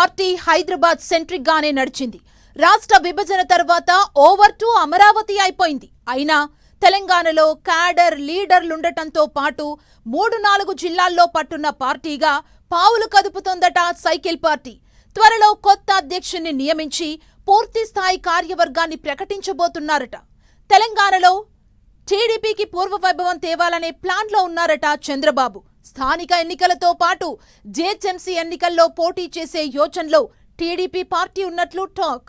Party Hyderabad centric గానే నడిచింది. రాష్ట్ర విభజన తర్వాత ఓవర్ టు అమరావతి అయిపోయింది. అయినా తెలంగాణలో క్యాడర్ లీడర్లుండటంతో పాటు మూడు నాలుగు జిల్లాల్లో పట్టున్న పార్టీగా పావులు కదుపుతోందట సైకిల్ పార్టీ. త్వరలో కొత్త అధ్యక్షుణ్ణి నియమించి పూర్తి స్థాయి కార్యవర్గాన్ని ప్రకటించబోతున్నారట. తెలంగాణలో టీడీపీకి పూర్వ వైభవం తేవాలనే ప్లాన్లో ఉన్నారట చంద్రబాబు. స్థానిక ఎన్నికలతో పాటు జేహెచ్ఎంసీ ఎన్నికల్లో పోటీ చేసే యోచనలో టీడీపీ పార్టీ ఉన్నట్లు టాక్.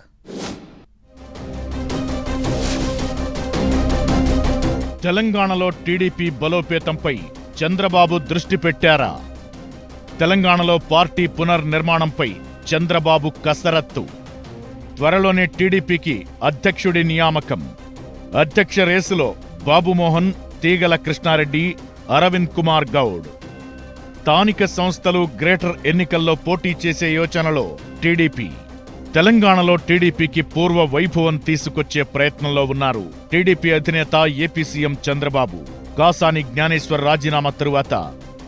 తెలంగాణలో టీడీపీ బలోపేతంపై చంద్రబాబు దృష్టి పెట్టారా? తెలంగాణలో పార్టీ పునర్నిర్మాణంపై చంద్రబాబు కసరత్తు. త్వరలోనే టీడీపీకి అధ్యక్షుడి నియామకం. అధ్యక్ష రేసులో బాబుమోహన్ తీగల కృష్ణారెడ్డి అరవింద్ కుమార్ గౌడ్. స్థానిక సంస్థలు గ్రేటర్ ఎన్నికల్లో పోటీ చేసే యోచనలో టీడీపీ. తెలంగాణలో టీడీపీకి పూర్వ వైభవం తీసుకొచ్చే ప్రయత్నంలో ఉన్నారు టీడీపీ అధినేత ఏపీ సీఎం చంద్రబాబు. కాసాని జ్ఞానేశ్వర్ రాజీనామా తరువాత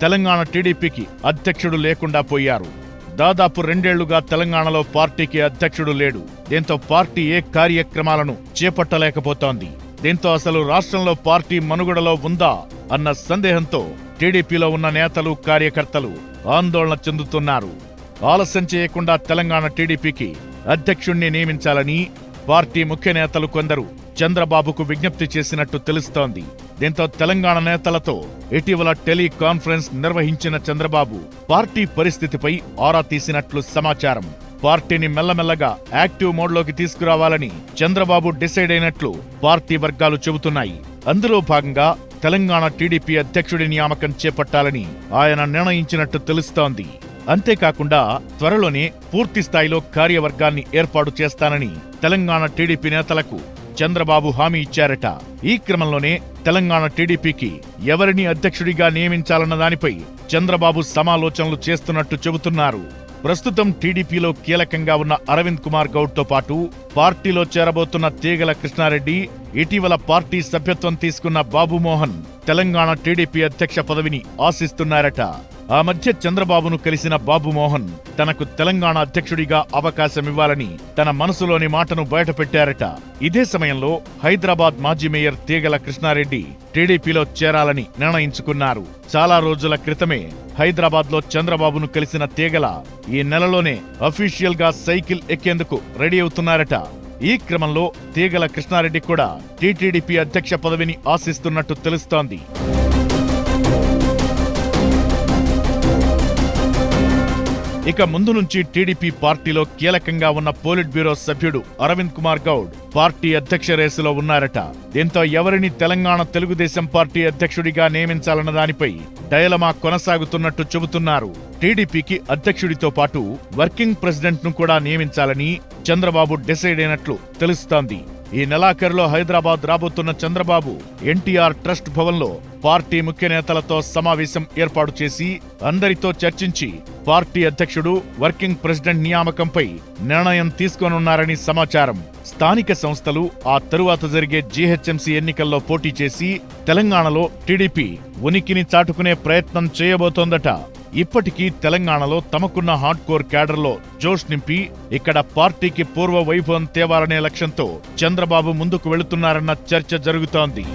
తెలంగాణ టీడీపీకి అధ్యక్షుడు లేకుండా పోయారు. దాదాపు రెండేళ్ళుగా తెలంగాణలో పార్టీకి అధ్యక్షుడు లేడు. దీంతో పార్టీ ఏ కార్యక్రమాలను చేపట్టలేకపోతోంది. దీంతో అసలు రాష్ట్రంలో పార్టీ మనుగడలో ఉందా అన్న సందేహంతో టీడీపీలో ఉన్న నేతలు కార్యకర్తలు ఆందోళన చెందుతున్నారు. ఆలస్యం చేయకుండా తెలంగాణ టీడీపీకి అధ్యక్షుణ్ణి నియమించాలని పార్టీ ముఖ్య నేతలు కొందరు చంద్రబాబుకు విజ్ఞప్తి చేసినట్టు తెలుస్తోంది. దీంతో తెలంగాణ నేతలతో ఇటీవల టెలికాన్ఫరెన్స్ నిర్వహించిన చంద్రబాబు పార్టీ పరిస్థితిపై ఆరా తీసినట్లు సమాచారం. పార్టీని మెల్లమెల్లగా యాక్టివ్ మోడ్లోకి తీసుకురావాలని చంద్రబాబు డిసైడ్ అయినట్లు పార్టీ వర్గాలు చెబుతున్నాయి. అందులో భాగంగా తెలంగాణ టీడీపీ అధ్యక్షుడి నియామకం చేపట్టాలని ఆయన నిర్ణయించినట్టు తెలుస్తోంది. అంతేకాకుండా త్వరలోనే పూర్తి స్థాయిలో కార్యవర్గాన్ని ఏర్పాటు చేస్తానని తెలంగాణ టీడీపీ నేతలకు చంద్రబాబు హామీ ఇచ్చారట. ఈ క్రమంలోనే తెలంగాణ టీడీపీకి ఎవరిని అధ్యక్షుడిగా నియమించాలన్న దానిపై చంద్రబాబు సమాలోచనలు చేస్తున్నట్టు చెబుతున్నారు. ప్రస్తుతం టీడీపీలో కీలకంగా ఉన్న అరవింద్ కుమార్ గౌడ్తో పాటు పార్టీలో చేరబోతున్న తీగల కృష్ణారెడ్డి ఇటీవల పార్టీ సభ్యత్వం తీసుకున్న బాబుమోహన్ తెలంగాణ టీడీపీ అధ్యక్ష పదవిని ఆశిస్తున్నారట. ఆ మధ్య చంద్రబాబును కలిసిన బాబుమోహన్ తనకు తెలంగాణ అధ్యక్షుడిగా అవకాశమివ్వాలని తన మనసులోని మాటను బయటపెట్టారట. ఇదే సమయంలో హైదరాబాద్ మాజీ మేయర్ తీగల కృష్ణారెడ్డి టీడీపీలో చేరాలని నిర్ణయించుకున్నారు. చాలా రోజుల క్రితమే హైదరాబాద్లో చంద్రబాబును కలిసిన తీగల ఈ నెలలోనే అఫీషియల్గా సైకిల్ ఎక్కేందుకు రెడీ అవుతున్నారట. ఈ క్రమంలో తీగల కృష్ణారెడ్డి కూడా టీటీడీపీ అధ్యక్ష పదవిని ఆశిస్తున్నట్టు తెలుస్తోంది. ఇక ముందు నుంచి టీడీపీ పార్టీలో కీలకంగా ఉన్న పోలిట్ బ్యూరో సభ్యుడు అరవింద్ కుమార్ గౌడ్ పార్టీ అధ్యక్ష రేసులో ఉన్నారట. దీంతో ఎవరిని తెలంగాణ తెలుగుదేశం పార్టీ అధ్యక్షుడిగా నియమించాలన్న దానిపై డయలమా కొనసాగుతున్నట్టు చెబుతున్నారు. టీడీపీకి అధ్యక్షుడితో పాటు వర్కింగ్ ప్రెసిడెంట్ను కూడా నియమించాలని చంద్రబాబు డిసైడ్ అయినట్లు తెలుస్తోంది. ఈ నెలాఖరులో హైదరాబాద్ రాబోతున్న చంద్రబాబు ఎన్టీఆర్ ట్రస్ట్ భవన్లో పార్టీ ముఖ్య నేతలతో సమావేశం ఏర్పాటు చేసి అందరితో చర్చించి పార్టీ అధ్యక్షుడు వర్కింగ్ ప్రెసిడెంట్ నియామకంపై నిర్ణయం తీసుకోనున్నారని సమాచారం. స్థానిక సంస్థలు ఆ తరువాత జరిగే జీహెచ్ఎంసీ ఎన్నికల్లో పోటీ చేసి తెలంగాణలో టీడీపీ ఉనికిని చాటుకునే ప్రయత్నం చేయబోతోందట. ఇప్పటికీ తెలంగాణలో తమకున్న హార్డ్ కోర్ క్యాడర్లో జోష్ నింపి ఇక్కడ పార్టీకి పూర్వ వైభవం తేవాలనే లక్ష్యంతో చంద్రబాబు ముందుకు వెళుతున్నారన్న చర్చ జరుగుతోంది.